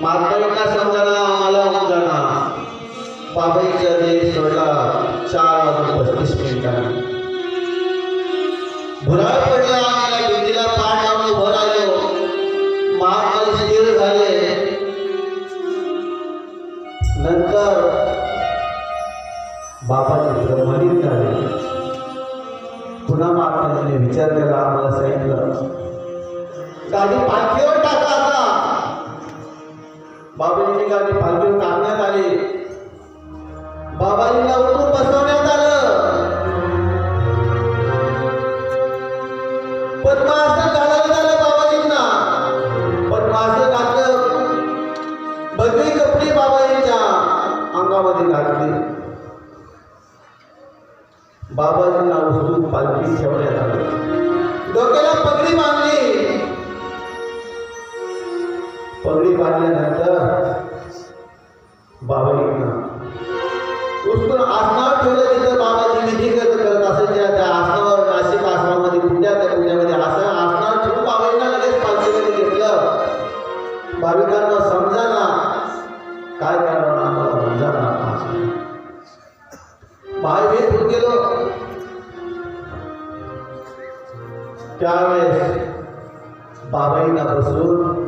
माताईंना समजाना आम्हाला जाणार बाबाईचा देश सोडला चार वाजून पस्तीस मिनिटांनी. भुराळ पडला आम्हाला भिंतीला पाठ लावून भर आलो महाकाल स्थिर झाले. नंतर बाबाचे प्रमाणित झाले. पुन्हा महाराजांनी विचार केला आम्हाला सांगितलं गाडी पाठीवर टाका बाबाजी ठिकाणी गाडी पालखीवर टाकण्यात आली. बाबाजींना उठून बसवण्यात आलं. पद्मासन घालायला झालं बाबाजींना. पद्मासन घातलं. बदली कपडे बाबाजींच्या अंगामध्ये घातले. बाबाजींना उचलून पालखी ठेवण्यात आली. डोक्याला पगडी बांधली पगडी बांधल्यानंतर बाबाजींना उचलून आसनावर ठेवलं तिथं बाबाजी विधी करत करत असायच्या त्या आसनावर नाशिक आसनामध्ये पूजा त्या पूजामध्ये आसन आसनावर ठेवून बाबाईंना लगेच पालखीमध्ये घेतलं. भाविकांना समजाना. काय करावं आम्हाला समजाना. भाई मी गेलो. त्यावेळेस बाबाईंना बसून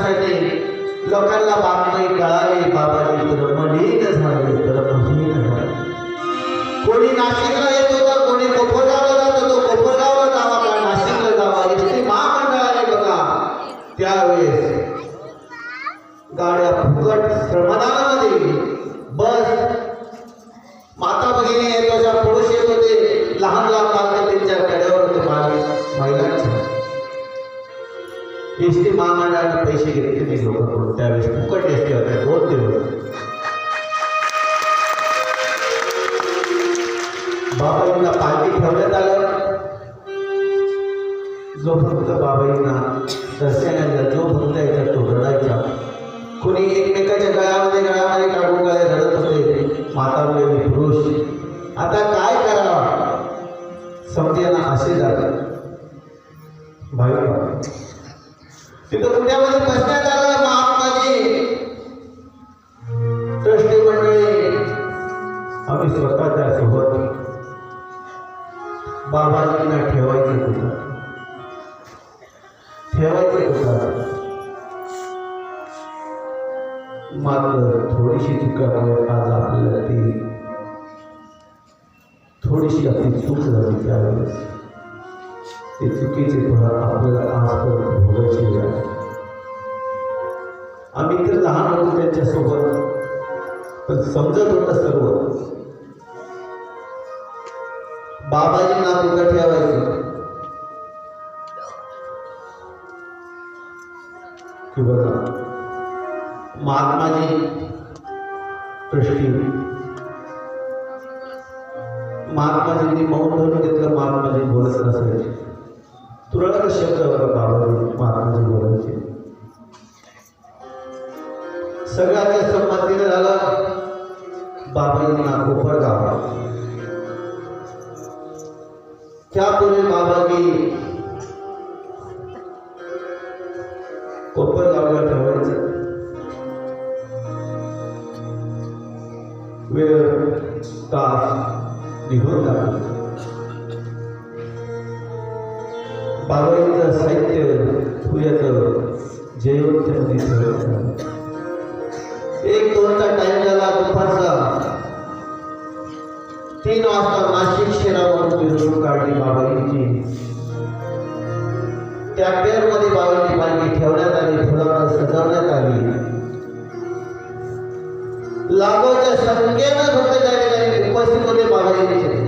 लोकांना बातमी कळावे बाबाजी ब्रह्मलीन झाले ब्रह्मलीन झाले. कोणी नाशिकला येत होता कोणी कोपरगावला जात होतो कोपरगावला जावा का नाशिकला जावा? एसटी महामंडळाने बघा. त्यावेळेस गाड्या फुकट श्रमदानामध्ये बस माता भगिनी येत होत्या पुरुष येत होते. लहान लहान बालक त्यांच्या कड्यावर होते महिलांच्या. महिलांचे एसटी महामंडळाने पैसे घेतले नाही लोकांकडून त्यावेळेस फुकट एसटी होत्या दोन दिवस बाबाईंना पालखी ठेवण्यात आलं जो भक्त बाबाईंना दर्शनाला जो भक्त यायचा तो रडायचा कोणी एकमेकाच्या गळ्यामध्ये गळ्यामध्ये काढून गळे रडत होते माता मुली पुरुष आता काय करावं समजेना असे जातात भाई तिथं पुण्यामध्ये बसण्यात आलं महात्माजी. ट्रस्टी मंडळी. आम्ही स्वतःच्या सोबत बाबाजींना ठेवायचे कुठं? ठेवायचे मात्र थोडीशी चुकामुळे आज आपल्याला ती थोडीशी आपली चूक झाली त्यावेळेस. ते चुकीचे फळ आपल्याला आजपर्यंत भोगायची वेळ आहे. आम्ही तर लहान होतो त्यांच्यासोबत पण समजत होतं सर्व. बाबाजींना कुठं ठेवायचे. की बघा महात्माजी ट्रस्टी महात्माजींनी मौन धरून घेतलं महात्माजी बोलत नसायचे. तुरळक शब्द बाबाजी महात्माजी बोलायचे. सगळ्याच्या संमतीने झाला बाबाजींना कोपर गावा त्यापूर्वी बाबाजी कोपर गावला ठेवायचं. वेळ तास निघून जातो? बाबाईचं साहित्य पुऱ्याचं जयवंतमध्ये ठेवायचं एक दोनचा टाइम झाला दुपारचा. तीन वाजता नाशिक शहरावर मिरवणूक काढली बाबाईची. त्या पेरमध्ये बाबाईची पालखी ठेवण्यात आली फुलांना सजवण्यात आली. लाखोच्या संख्येनं भक्त त्या ठिकाणी उपस्थित होते बाबाजींचे